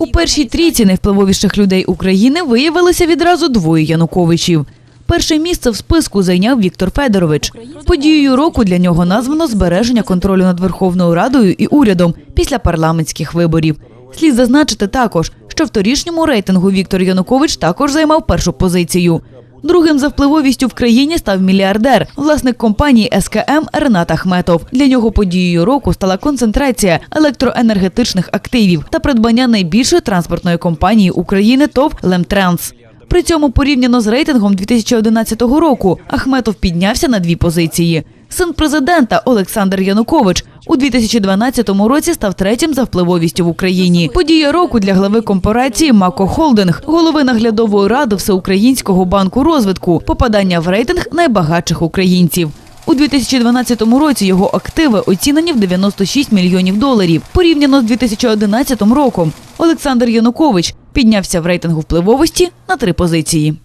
У першій трійці найвпливовіших людей України виявилися відразу двоє Януковичів. Перше місце в списку зайняв Віктор Федорович. Подією року для нього названо збереження контролю над Верховною Радою і урядом після парламентських виборів. Слід зазначити також, що в торішньому рейтингу Віктор Янукович також займав першу позицію. Другим за впливовістю в країні став мільярдер, власник компанії СКМ Ренат Ахметов. Для нього подією року стала концентрація електроенергетичних активів та придбання найбільшої транспортної компанії України ТОВ «Лемтранс». При цьому порівняно з рейтингом 2011 року Ахметов піднявся на дві позиції. Син президента Олександр Янукович у 2012 році став третім за впливовістю в Україні. Подія року для глави корпорації Мако Холдинг, голови наглядової ради Всеукраїнського банку розвитку, попадання в рейтинг найбагатших українців. У 2012 році його активи оцінені в 96 мільйонів доларів. Порівняно з 2011 роком Олександр Янукович піднявся в рейтингу впливовості на три позиції.